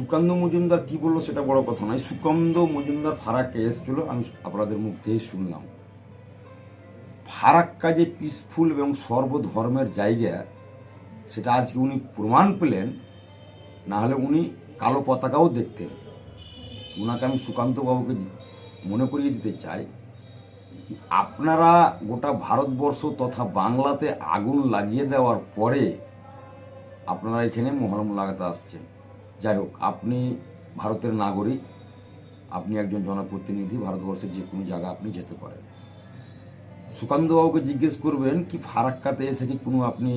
সুকান্ত মজুমদার কি বলল সেটা বড় কথা নয়। সুকান্ত মজুমদার ফারাক ফারাক্কা এসেছিল, আমি আপনাদের মুখ থেকেই শুনলাম। ফারাক্কা যে পিসফুল এবং সর্বধর্মের জায়গা, সেটা আজকে উনি প্রমাণ পেলেন, না হলে উনি কালো পতাকাও দেখতেন। ওনাকে আমি সুকান্তবাবুকে মনে করিয়ে দিতে চাই আপনারা গোটা ভারতবর্ষ তথা বাংলাতে আগুন লাগিয়ে দেওয়ার পরে আপনারা এখানে মহরম লাগাতে আসছেন। যাই হোক, আপনি ভারতের নাগরিক, আপনি একজন জনপ্রতিনিধি, ভারতবর্ষের যে কোনো জায়গা আপনি যেতে পারেন। সুকান্তবাবুকে জিজ্ঞেস করবেন, কি ফারাক্কাতে এসে কি কোনো আপনি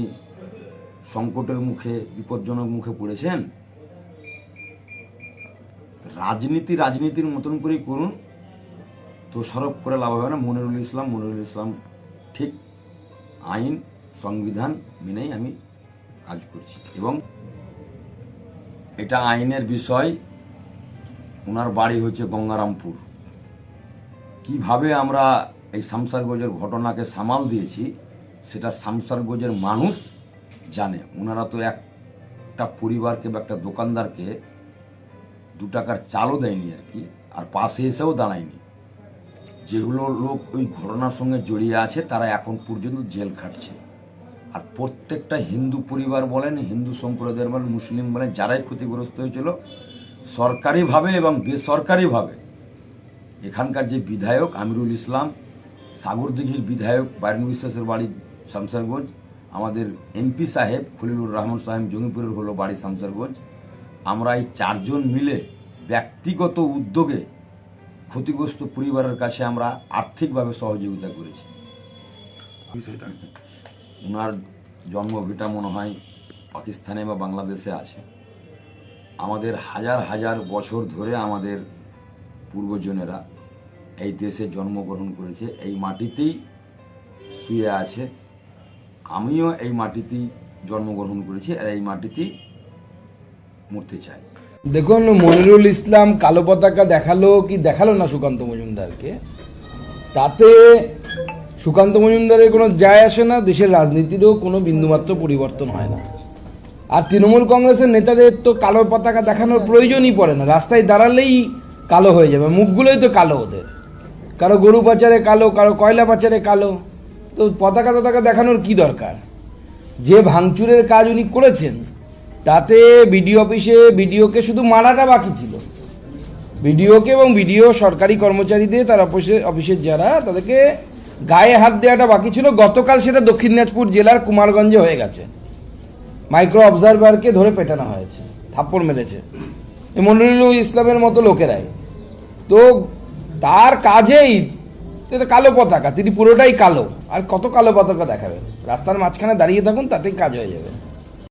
সংকটের মুখে, বিপজ্জনক মুখে পড়েছেন? রাজনীতি, রাজনীতির মতন করেই করুন। তো সরব করে লাভ হবে না। মনিরুল ইসলাম মনিরুল ইসলাম ঠিক আইন, সংবিধান মেনেই আমি কাজ করছি। এবং এটা আইনের বিষয়। ওনার বাড়ি হচ্ছে গঙ্গারামপুর। কীভাবে আমরা এই শামসারগঞ্জের ঘটনাকে সামাল দিয়েছি, সেটা শামসারগঞ্জের মানুষ জানে। ওনারা তো একটা পরিবারকে বা একটা দোকানদারকে দু টাকার চালও দেয়নি আর কি, আর পাশে এসেও দাঁড়ায়নি। যেগুলো লোক ওই ঘটনার সঙ্গে জড়িয়ে আছে, তারা এখন পর্যন্ত জেল খাটছে। আর প্রত্যেকটা হিন্দু পরিবার বলেন, হিন্দু সম্প্রদায়ের বলেন, মুসলিম বলেন, যারাই ক্ষতিগ্রস্ত হয়েছিল, সরকারিভাবে এবং বেসরকারিভাবে এখানকার যে বিধায়ক আমিরুল ইসলাম, সাগরদিঘির বিধায়ক বাইরন বিশ্বাসের বাড়ি শামসারগঞ্জ, আমাদের এমপি সাহেব খলিলুর রহমান সাহেব জঙ্গিপুরের হলো বাড়ি শামসারগঞ্জ, আমরা এই চারজন মিলে ব্যক্তিগত উদ্যোগে ক্ষতিগ্রস্ত পরিবারের কাছে আমরা আর্থিকভাবে সহযোগিতা করেছি। ওনার জন্মভিটা মনে হয় পাকিস্তানে বা বাংলাদেশে আছে। আমাদের হাজার হাজার বছর ধরে আমাদের পূর্বজনেরা এই দেশে জন্মগ্রহণ করেছে, এই মাটিতেই শুয়ে আছে। আমিও এই মাটিতেই জন্মগ্রহণ করেছি আর এই মাটিতেই মরতে চাই। দেখুন, মনিরুল ইসলাম কালো পতাকা দেখাল কি দেখাল না সুকান্ত মজুমদারকে? তাতে সুকান্ত মজুমদারের কোনো যায় আসে না, দেশের রাজনীতিরও কোনো বিন্দুমাত্র পরিবর্তন হয় না। আর তৃণমূল কংগ্রেসের নেতাদের তো কালো পতাকা দেখানোর প্রয়োজনই পড়ে না। রাস্তায় দাঁড়ালেই কালো হয়ে যাবে, মুখগুলোই তো কালো ওদের। কারও গরু পাচারে কালো, কারও কয়লা পাচারে কালো। তো পতাকা পতাকা দেখানোর কি দরকার? যে ভাঙচুরের কাজ উনি করেছেন, তাতে বিডিও অফিসে বিডিওকে শুধু মারাটা বাকি ছিল। বিডিওকে এবং বিডিও সরকারি কর্মচারীদের, তার অফিসে অফিসের যারা, তাদেরকে গায়ে হাত দেওয়াটা বাকি ছিল। গতকাল সেটা দক্ষিণ দিনাজপুর জেলার কুমারগঞ্জে হয়ে গেছে। মাইক্রো অবজারভারকে ধরে পেটানো হয়েছে, থাপ্পড় মেরেছে। মনিরুল ইসলামের মতো লোকেরাই। তো তার কাজেই এটা কালো পতাকা, তিনি পুরোটাই কালো। আর কত কালো পতাকা দেখাবেন? রাস্তার মাঝখানে দাঁড়িয়ে থাকুন, তাতেই কাজ হয়ে যাবে।